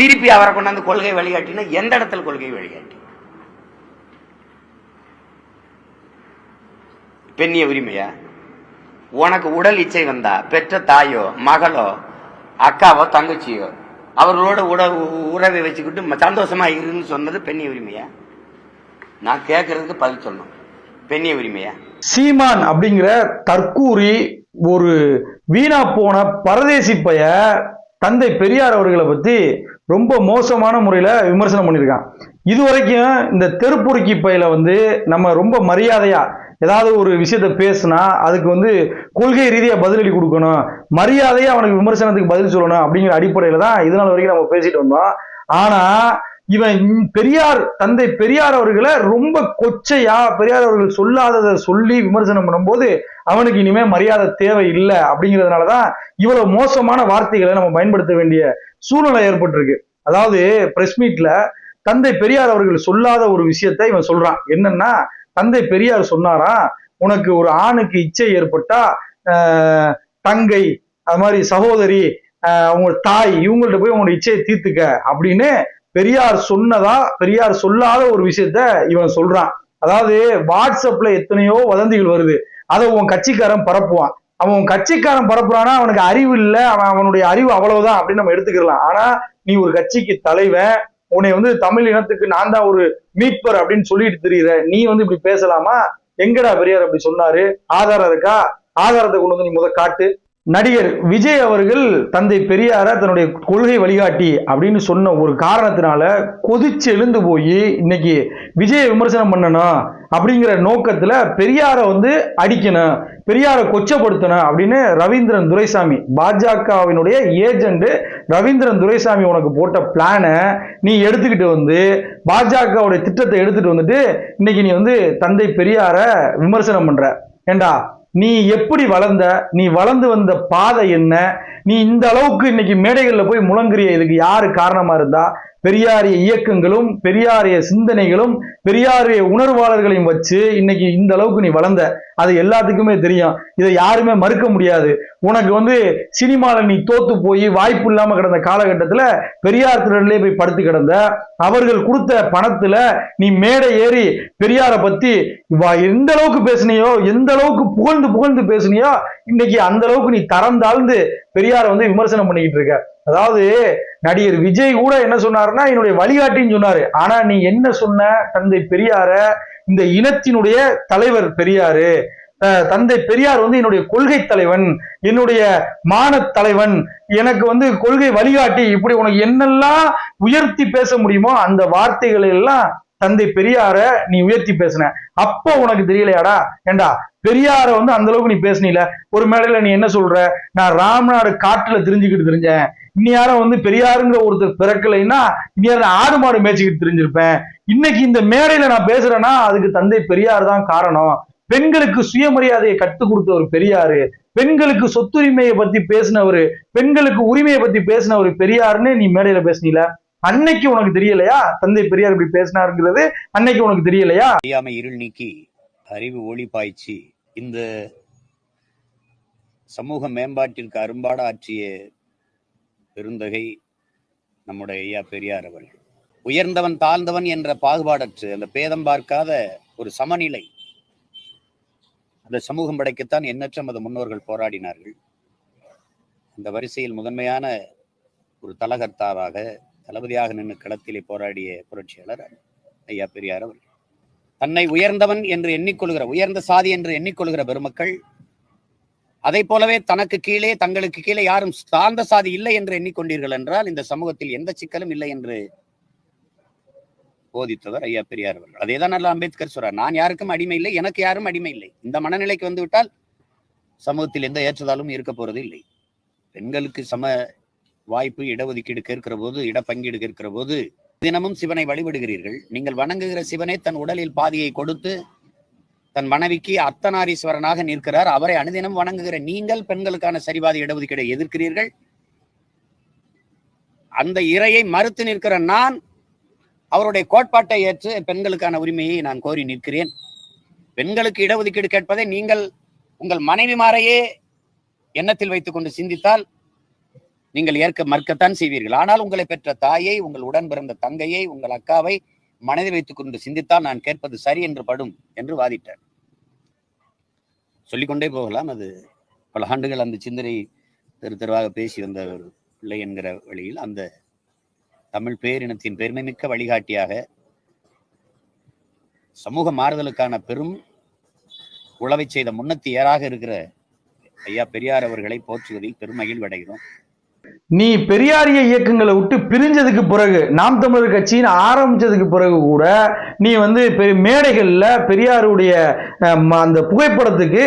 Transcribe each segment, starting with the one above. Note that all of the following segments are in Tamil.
திருப்பி அவரை கொண்டாந்து கொள்கை வழிகாட்டினா எந்த இடத்துல கொள்கை வழிகாட்டி? பெண்ணிய உரிமையா? உனக்கு உடல் இச்சை வந்தா பெற்ற தாயோ மகளோ அக்காவோ தங்கச்சியோ அவர்களோட உட உறவை வச்சுக்கிட்டு சந்தோஷமா இருன்னு சொன்னது பெண்ணிய உரிமையா? நான் கேட்கறதுக்கு பதில் சொல்லணும். பெண்ணிய உரிமையா? சீமான் அப்படிங்கிற தற்கூரி ஒரு வீணா போன பரதேசி பைய தந்தை பெரியார் அவர்களை பத்தி ரொம்ப மோசமான முறையில் விமர்சனம் பண்ணியிருக்கான். இது வரைக்கும் இந்த தெருப்புருக்கி பையில வந்து நம்ம ரொம்ப மரியாதையா ஏதாவது ஒரு விஷயத்த பேசுனா அதுக்கு வந்து கொள்கை ரீதியாக பதிலடி கொடுக்கணும். மரியாதையாக அவனுக்கு விமர்சனத்துக்கு பதில் சொல்லணும் அப்படிங்கிற அடிப்படையில் தான் இதனால் வரைக்கும் நம்ம பேசிட்டு வந்தோம். ஆனால் இவன் இந் பெரியார் தந்தை பெரியார் அவர்களை ரொம்ப கொச்சையா பெரியார் அவர்கள் சொல்லாததை சொல்லி விமர்சனம் பண்ணும்போது அவனுக்கு இனிமே மரியாதை தேவை இல்லை அப்படிங்கிறதுனால தான் இவ்வளவு மோசமான வார்த்தைகளை நம்ம பயன்படுத்த வேண்டிய சூழ்நிலை ஏற்பட்டிருக்கு. அதாவது பிரஸ் மீட்ல தந்தை பெரியார் அவர்கள் சொல்லாத ஒரு விஷயத்த இவன் சொல்றான். என்னன்னா தந்தை பெரியார் சொன்னாரா உனக்கு ஒரு ஆணுக்கு இச்சை ஏற்பட்டா தங்கை அது மாதிரி சகோதரி அவங்க உங்க தாய் இவங்கள்ட்ட போய் உங்களோட இச்சையை தீர்த்துக்க அப்படின்னு பெரியார் சொன்னதா பெரியார் சொல்லாத ஒரு விஷயத்த இவன் சொல்றான். அதாவது வாட்ஸ்அப்ல எத்தனையோ வதந்திகள் வருது. அதை உன் கட்சிக்காரன் பரப்புவான். அவன் உன் கட்சிக்காரன் பரப்புறானா அவனுக்கு அறிவு இல்லை. அவன் அவனுடைய அறிவு அவ்வளவுதான் அப்படின்னு நம்ம எடுத்துக்கலாம் ஆனா நீ ஒரு கட்சிக்கு தலைவன் உன்னை வந்து தமிழ் இனத்துக்கு நான் தான் ஒரு மீட்பர் அப்படின்னு சொல்லிட்டு தெரியுற. நீ வந்து இப்படி பேசலாமா? எங்கடா பெரியார் அப்படி சொன்னாரு? ஆதாரம் இருக்கா? ஆதாரத்தை கொண்டு வந்து நீ முத காட்டு. நடிகர் விஜய் அவர்கள் தந்தை பெரியார தன்னுடைய கொள்கை வழிகாட்டி அப்படின்னு சொன்ன ஒரு காரணத்தினால கொதிச்சு எழுந்து போய் இன்னைக்கு விஜயை விமர்சனம் பண்ணணும் அப்படிங்கிற நோக்கத்துல பெரியார வந்து அடிக்கணும் பெரியார கொச்சப்படுத்தணும் அப்படின்னு ரவீந்திரன் துரைசாமி பாஜகவினுடைய ஏஜென்ட் ரவீந்திரன் துரைசாமி உனக்கு போட்ட பிளானை நீ எடுத்துக்கிட்டு வந்து பாஜகவுடைய திட்டத்தை எடுத்துட்டு வந்துட்டு இன்னைக்கு நீ வந்து தந்தை பெரியார விமர்சனம் பண்ற. ஏண்டா? நீ எப்படி வளர்ந்த? நீ வளர்ந்து வந்த பாதை என்ன? நீ இந்த அளவுக்கு இன்னைக்கு மேடைகளில் போய் முழங்குறிய? இதுக்கு யாரு காரணமா இருந்தா? பெரியாரிய இயக்கங்களும் பெரியாரிய சிந்தனைகளும் பெரியாரிய உணர்வாளர்களையும் வச்சு இன்னைக்கு இந்த அளவுக்கு நீ வளர்ந்த. அது எல்லாத்துக்குமே தெரியும். இதை யாருமே மறுக்க முடியாது. உனக்கு வந்து சினிமால நீ தோத்து போய் வாய்ப்பு இல்லாம கிடந்த காலகட்டத்துல பெரியார் திடல்லே போய் படுத்து கிடந்த. அவர்கள் கொடுத்த பணத்துல நீ மேடை ஏறி பெரியாரை பத்தி எந்த அளவுக்கு பேசுனியோ எந்த அளவுக்கு புகழ்ந்து புகழ்ந்து பேசுனியோ இன்னைக்கு அந்த அளவுக்கு நீ தரம் தாழ்ந்து பெரியார வந்து விமர்சனம் பண்ணிக்கிட்டு இருக்க. அதாவது நடிகர் விஜய் கூட என்ன சொன்னாருன்னா என்னுடைய வழிகாட்டின்னு சொன்னாரு. ஆனா நீ என்ன சொன்ன? தந்தை பெரியார இந்த இனத்தினுடைய தலைவர் பெரியாரு. தந்தை பெரியார் வந்து என்னுடைய கொள்கை தலைவன் என்னுடைய மான தலைவன். எனக்கு வந்து கொள்கை வழிகாட்டி. இப்படி உனக்கு என்னெல்லாம் உயர்த்தி பேச முடியுமோ அந்த வார்த்தைகளை எல்லாம் தந்தை பெரியார நீ உயர்த்தி பேசின. அப்போ உனக்கு தெரியலையாடா? ஏண்டா பெரியார வந்து அந்த அளவுக்கு நீ பேசினில. ஒரு மேடையில நீ என்ன சொல்ற? நான் ராம்நாடு காட்டுல தெரிஞ்சுக்கிட்டு தெரிஞ்சேன். இந்நேரம் வந்து பெரியாருங்கிற ஒருத்தர் பிறக்கலைன்னா இந்நேரம் நான் ஆடு மாடு மேய்ச்சிக்கிட்டு தெரிஞ்சிருப்பேன். இன்னைக்கு இந்த மேடையில நான் பேசுறேன்னா அதுக்கு தந்தை பெரியார் தான் காரணம். பெண்களுக்கு சுயமரியாதையை கற்றுக் கொடுத்தவர் பெரியாரு. பெண்களுக்கு சொத்துரிமையை பத்தி பேசினவரு பெண்களுக்கு உரிமையை பத்தி பேசினவர் பெரியாருன்னு நீ மேடையில பேசினீல. அன்னைக்கு உனக்கு தெரியலையா? தந்தை பெரியார் இப்படி பேசினாருங்கிறது அன்னைக்கு உனக்கு தெரியலையா? அறியாமை இருள் நீக்கி அறிவு ஒளி பாய்ச்சி இந்த சமூக மேம்பாட்டிற்கு அரும்பாட ஆற்றிய பெருந்தகை நம்முடைய ஐயா பெரியார் அவர்கள். உயர்ந்தவன் தாழ்ந்தவன் என்ற பாகுபாடற்று அந்த பேதம் பார்க்காத ஒரு சமநிலை அந்த சமூகம் படைக்கத்தான் எண்ணற்ற மத முன்னோர்கள் போராடினார்கள். அந்த வரிசையில் முதன்மையான ஒரு தலகர்த்தாவாக தளபதியாக நின்று களத்திலே போராடிய புரட்சியாளர் ஐயா பெரியார் அவர்கள். தன்னை உயர்ந்தவன் என்று எண்ணிக்கொள்கிற உயர்ந்த சாதி என்று எண்ணிக்கொள்கிற பெருமக்கள் அதை போலவே தனக்கு கீழே தங்களுக்கு கீழே யாரும் சார்ந்த சாதி இல்லை என்று எண்ணிக்கொண்டீர்கள் என்றால் இந்த சமூகத்தில் எந்த சிக்கலும் இல்லை என்று போதித்தவர் ஐயா பெரியார் அவர்கள். அதே தான் நல்ல அம்பேத்கர் சொல்றார் நான் யாருக்கும் அடிமை இல்லை எனக்கு யாரும் அடிமை இல்லை. இந்த மனநிலைக்கு வந்துவிட்டால் சமூகத்தில் எந்த ஏற்றதாலும் இருக்க போறது இல்லை. பெண்களுக்கு சம வாய்ப்பு இடஒதுக்கீடு கேட்கிற போது இடப்பங்கீடு கேட்கிற போது தினமும் சிவனை வழிபடுகிறீர்கள். நீங்கள் வணங்குகிற சிவனே தன் உடலில் பாதியை கொடுத்து தன் மனைவிக்கு அர்த்தநாரீஸ்வரனாக நிற்கிறார். அவரை அனுதினம் வணங்குகிற நீங்கள் பெண்களுக்கான சரிபாதி இடஒதுக்கீடை எதிர்க்கிறீர்கள். அந்த இறையை மறுத்து நிற்கிற நான் அவருடைய கோட்பாட்டை ஏற்று பெண்களுக்கான உரிமையை நான் கோரி நிற்கிறேன். பெண்களுக்கு இடஒதுக்கீடு கேட்பதை நீங்கள் உங்கள் மனைவிமாரையே எண்ணத்தில் வைத்துக் கொண்டு சிந்தித்தால் நீங்கள் ஏற்க மறுக்கத்தான் செய்வீர்கள். ஆனால் உங்களை பெற்ற தாயை உங்கள் உடன் பிறந்த தங்கையை உங்கள் அக்காவை மனதில் வைத்துக் கொண்டு சிந்தித்தால் நான் கேட்பது சரி என்று படும் என்று வாதிட்டார். சொல்லிக்கொண்டே போகலாம். அது பல ஆண்டுகள் அந்த சிந்தனை தெரு தெருவாக பேசி வந்த ஒரு பிள்ளை என்கிற வழியில் அந்த தமிழ் பேரினத்தின் பெருமைமிக்க வழிகாட்டியாக சமூக மாறுதலுக்கான பெரும் உழவை செய்த முன்னத்தியராக இருக்கிற ஐயா பெரியார் அவர்களை போற்றுவதில் பெருமையில் அடைகிறோம் நீ பெரியாரிய இயக்கங்களை விட்டு பிரிஞ்சதுக்கு பிறகு நாம் தமிழர் கட்சின்னு ஆரம்பிச்சதுக்கு பிறகு கூட நீ வந்து மேடைகளில் மேடைகள்ல பெரியாருடைய அஹ், அந்த புகைப்படத்துக்கு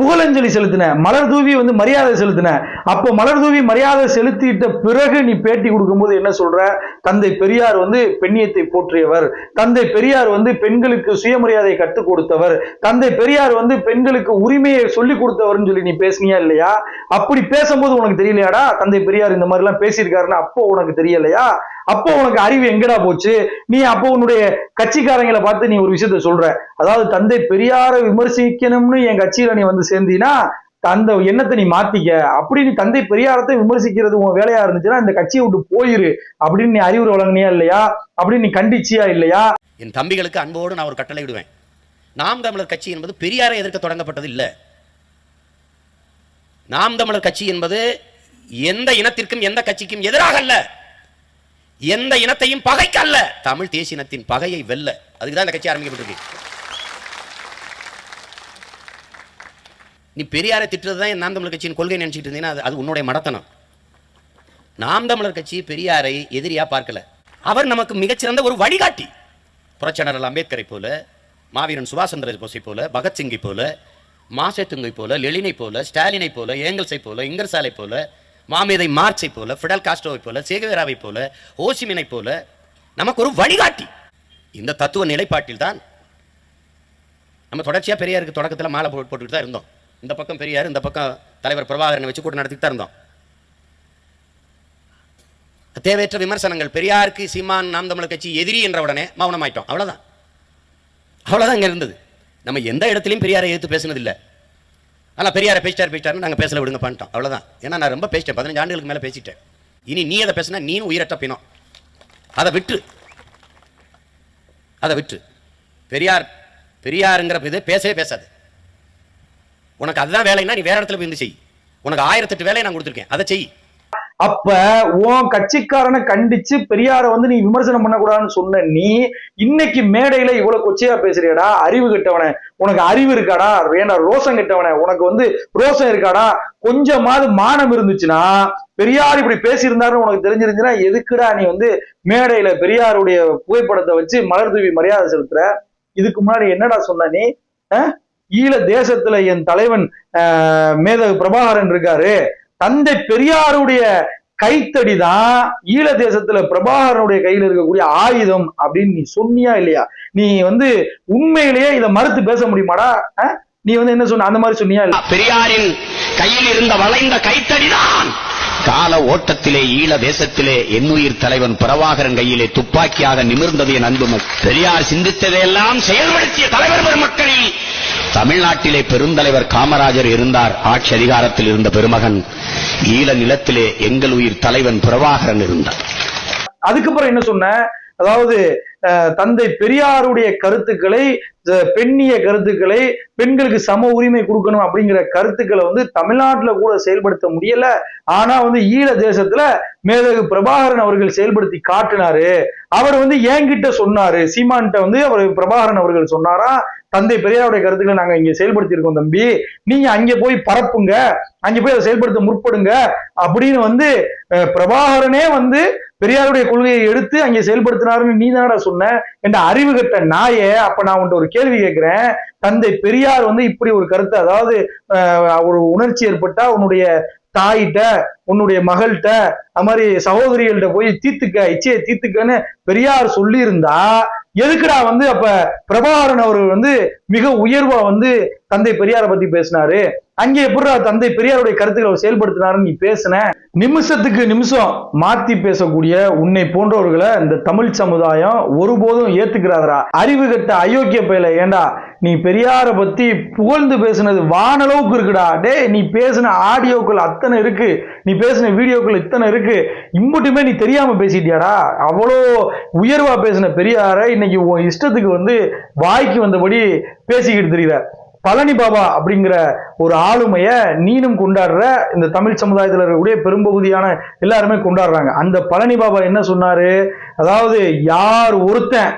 புகழஞ்சலி செலுத்தின மலர் தூவி வந்து மரியாதை செலுத்தின. அப்போ மலர் தூவி மரியாதை செலுத்திட்ட பிறகு நீ பேட்டி கொடுக்கும்போது என்ன சொல்ற? தந்தை பெரியார் வந்து பெண்ணியத்தை போற்றியவர். தந்தை பெரியார் வந்து பெண்களுக்கு சுயமரியாதை கற்றுக் கொடுத்தவர். தந்தை பெரியார் வந்து பெண்களுக்கு உரிமையை சொல்லிக் கொடுத்தவர்னு சொல்லி நீ பேசுனியா இல்லையா? அப்படி பேசும்போது உனக்கு தெரியலையாடா? தந்தை பெரியார் இந்த மாதிரிலாம் பேசியிருக்காருன்னு அப்போ உனக்கு தெரியலையா? அப்போ உனக்கு அறிவு எங்கடா போச்சு? நீ அப்போ உன்னுடைய கட்சிக்காரங்களை பார்த்து நீ ஒரு விஷயத்த சொல்ற. அதாவது தந்தை பெரியாரை விமர்சிக்கணும்னு என் கட்சியில நீ வந்து சேர்ந்தீனா அந்த எண்ணத்தை நீ மாத்திக்க? அப்படி நீ தந்தை பெரியாரத்தை விமர்சிக்கிறது உன் வேலையா இருந்துச்சுன்னா இந்த கட்சியை விட்டு போயிரு. அப்படின்னு நீ அறிவுரை வழங்கினியா இல்லையா? அப்படின்னு நீ கண்டிச்சியா இல்லையா? என் தம்பிகளுக்கு அன்போடு நான் ஒரு கட்டளை விடுவேன் நாம் தமிழர் கட்சி என்பது பெரியாரை எதிர்க்க தொடங்கப்பட்டது இல்லை. நாம் தமிழர் கட்சி என்பது எந்த இனத்திற்கும் எந்த கட்சிக்கும் எதிராக அல்ல. எந்த இனத்தையும் பகைக்க அல்ல தமிழ் தேசிய இனத்தின் பகையை வெல்ல. அதுக்கு தான் இந்த கட்சி ஆரம்பிக்கப்பட்டிருக்கு. நீ பெரியாரை திட்டுறது தான் நாம் தமிழர் கட்சியின் கொள்கை நினைச்சிட்டு இருந்தீங்கன்னா அது- உன்னுடைய மடத்தனம். நாம் தமிழர் கட்சி பெரியாரை எதிரியா பார்க்கல. அவர் நமக்கு மிகச்சிறந்த ஒரு வழிகாட்டி. புரட்சியாளர் அம்பேத்கரை போல மாவீரன் சுபாஷ் சந்திர போஸை போல பகத்சிங்கை போல மாசேத்துங்கை போல லெலினை போல ஸ்டாலினை போல ஏங்கல்ஸை போல இங்கர்சாலை போல மாமேதை மார்ச்சை போல ஃபிடல் காஸ்டோவை போல சேகவேராவை போல ஓசிமினை போல நமக்கு ஒரு வழிகாட்டி. இந்த தத்துவ நிலைப்பாட்டில் தான் நம்ம தொடர்ச்சியாக பெரியாருக்கு தொடக்கத்தில் மாலை போட்டு போட்டுட்டு தான் இருந்தோம். இந்த பக்கம் பெரியார் இந்த பக்கம் தலைவர் பிரபாகரனை வச்சு கூட்டம் நடத்திட்டு தான் இருந்தோம். தேவையற்ற விமர்சனங்கள் பெரியாருக்கு சீமான் நாம் தமிழர் கட்சி எதிரி என்ற உடனே மௌனமாயிட்டோம். அவ்வளோதான் அவ்வளோதான் இங்கே இருந்தது. நம்ம எந்த இடத்துலையும் பெரியாரை எதிர்த்து பேசுனதில்லை. ஆனால் பெரியாரை பேசிட்டார் பேசிட்டாருன்னு நாங்கள் பேசல விடுங்க பண்ணிட்டோம். அவ்வளோதான் ஏன்னா நான் ரொம்ப பேசிட்டேன். பதினஞ்சு ஆண்டுகளுக்கு மேலே பேசிட்டேன். இனி நீ அதை பேசினா நீயும் உயிரற்ற பிணம். அதை விட்டு. அதை விட்டு. பெரியார் பெரியாருங்கிற இது பேசவே பேசாது. உனக்கு அதுதான் வேலைன்னா நீ வேற இடத்துல போய் இருந்து செய். உனக்கு ஆயிரத்தெட்டு வேலையை நான் கொடுத்துருக்கேன். அதை செய். அப்ப உன் கட்சிக்காரனை கண்டிச்சு பெரியார வந்து நீ விமர்சனம் பண்ணக்கூடாதுன்னு சொன்ன நீ இன்னைக்கு மேடையில இவ்வளவு கொச்சையா பேசுறியடா அறிவு கெட்டவனே. உனக்கு அறிவு இருக்காடா? ஏன்னா ரோசம் கெட்டவனே? உனக்கு வந்து ரோசம் இருக்காடா? கொஞ்சமாவது மானம் இருந்துச்சுன்னா பெரியார் இப்படி பேசியிருந்தாருன்னு உனக்கு தெரிஞ்சிருந்துச்சுன்னா எதுக்குடா நீ வந்து மேடையில பெரியாருடைய புகைப்படத்தை வச்சு மலர் தூவி மரியாதை செலுத்துற? இதுக்கு முன்னாடி என்னடா சொன்ன நீ? ஈழ தேசத்துல என் தலைவன் ஆஹ், மேதகு பிரபாகரன் இருக்காரு. தந்தை பெரியாருடைய கைத்தடி தான் ஈழ தேசத்துல பிரபாகரனுடைய கையில இருக்கக்கூடிய ஆயுதம் அப்படின்னு நீ சொன்னியா இல்லையா? நீ வந்து உண்மையிலேயே இதை மறுத்து பேச முடியுமாடா? அஹ்? நீ வந்து என்ன சொன்ன? அந்த மாதிரி சொன்னியா இல்ல பெரியாரின் கையில் இருந்த வளைந்த கைத்தடிதான்! கால ஓட்டத்திலே ஈழ தேசத்திலே என்னுயிர் தலைவன் பிரபாகரன் கையிலே துப்பாக்கியாக நிமிர்ந்தது என் அன்பு பெரியார் சிந்தித்ததையெல்லாம் செயல்படுத்திய தலைவர் பெருமக்களில் தமிழ்நாட்டிலே பெருந்தலைவர் காமராஜர் இருந்தார். ஆட்சி அதிகாரத்தில் இருந்த பெருமகன். ஈழ நிலத்திலே எங்கள் உயிர் தலைவன் பிரபாகரன் இருந்தார். அதுக்கப்புறம் என்ன சொன்ன? அதாவது தந்தை பெரியாருடைய கருத்துக்களை பெண்ணிய கருத்துக்களை பெண்களுக்கு சம உரிமை கொடுக்கணும் அப்படிங்கிற கருத்துக்களை வந்து தமிழ்நாட்டுல கூட செயல்படுத்த முடியல. ஆனா வந்து ஈழ தேசத்துல மேதகு பிரபாகரன் அவர்கள் செயல்படுத்தி காட்டினாரு. அவர் வந்து என்கிட்ட சொன்னாரு. சீமான்கிட்ட வந்து அவர் பிரபாகரன் அவர்கள் சொன்னாரா? தந்தை பெரியாருடைய கருத்துக்களை நாங்க இங்க செயல்படுத்தியிருக்கோம் தம்பி. நீங்க அங்க போய் பரப்புங்க. அங்க போய் அதை செயல்படுத்த முற்படுங்க. அப்படின்னு வந்து பிரபாகரனே வந்து பெரியாருடைய கொள்கையை எடுத்து அங்கே செயல்படுத்தினாருன்னு நீ தானடா சொன்ன? என்ற அறிவு கட்ட நாயே அப்ப நான் உன்ட்ட ஒரு கேள்வி கேட்கிறேன். தந்தை பெரியார் வந்து இப்படி ஒரு கருத்தை அதாவது ஒரு உணர்ச்சி ஏற்பட்டா உன்னுடைய தாயிட்ட உன்னுடைய மகள்கிட்ட அது மாதிரி சகோதரிகள்கிட்ட போய் தீர்த்துக்க இச்சையை தீத்துக்கன்னு பெரியார் சொல்லியிருந்தா எதுக்குடா வந்து அப்ப பிரபாகரன் அவர்கள் வந்து மிக உயர்வா வந்து தந்தை பெரியாரை பத்தி பேசினாரு? அங்கே எப்படி தந்தை பெரியாருடைய கருத்துக்களை அவர் செயல்படுத்தினாருன்னு நீ பேசின. நிமிஷத்துக்கு நிமிஷம் மாத்தி பேசக்கூடிய உன்னை போன்றவர்களை இந்த தமிழ் சமுதாயம் ஒருபோதும் ஏத்துக்கிறாரா அறிவு கட்ட அயோக்கிய பயில ஏண்டா? நீ பெரியார பத்தி புகழ்ந்து பேசுனது வானளவுக்கு இருக்குடா. டேய் நீ பேசின ஆடியோக்கள் அத்தனை இருக்கு. நீ பேசின வீடியோக்கள் இத்தனை இருக்கு. இம்புட்டுமே நீ தெரியாம பேசிட்டியாடா. அவ்வளோ உயர்வா பேசின பெரியார இன்னைக்கு உன் இஷ்டத்துக்கு வந்து வாய்க்கு வந்தபடி பேசிக்கிட்டு தெரியல பழனி பாபா அப்படிங்கிற ஒரு ஆளுமைய நீனும் கொண்டாடுற இந்த தமிழ் சமுதாயத்தில் இருக்கக்கூடிய பெரும்பகுதியான எல்லாருமே கொண்டாடுறாங்க. அந்த பழனி பாபா என்ன சொன்னாரு? அதாவது யார் ஒருத்தன்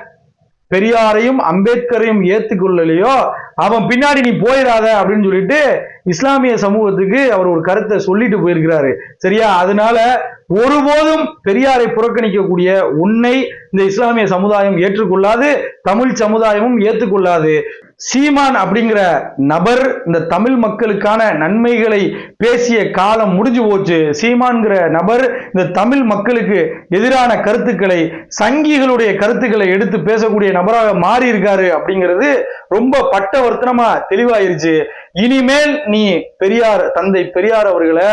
பெரியாரையும் அம்பேத்கரையும் ஏத்துக்கொள்ளலையோ அவன் பின்னாடி நீ போயிடாத அப்படின்னு சொல்லிட்டு இஸ்லாமிய சமூகத்துக்கு அவர் ஒரு கருத்தை சொல்லிட்டு போயிருக்கிறாரு. சரியா? அதனால ஒருபோதும் பெரியாரை புறக்கணிக்கக்கூடிய உன்னை இந்த இஸ்லாமிய சமுதாயம் ஏற்றுக்கொள்ளாது தமிழ் சமுதாயமும் ஏற்றுக்கொள்ளாது சீமான் அப்படிங்கிற நபர் இந்த தமிழ் மக்களுக்கான நன்மைகளை பேசிய காலம் முடிஞ்சு போச்சு. சீமான்கிற நபர் இந்த தமிழ் மக்களுக்கு எதிரான கருத்துக்களை சங்கிகளுடைய கருத்துக்களை எடுத்து பேசக்கூடிய நபராக மாறி இருக்காரு அப்படிங்கிறது ரொம்ப பட்டவர்த்தனமா தெளிவாயிருச்சு. இனிமேல் நீ பெரியார் தந்தை பெரியார் அவர்களை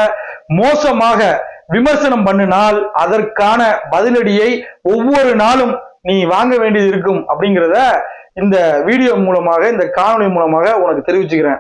மோசமாக விமர்சனம் பண்ணினால் அதற்கான பதிலடியை ஒவ்வொரு நாளும் நீ வாங்க வேண்டியது இருக்கும் அப்படிங்கிறத இந்த வீடியோ மூலமாக இந்த காணொலி மூலமாக உனக்கு தெரிவிச்சுக்கிறேன்.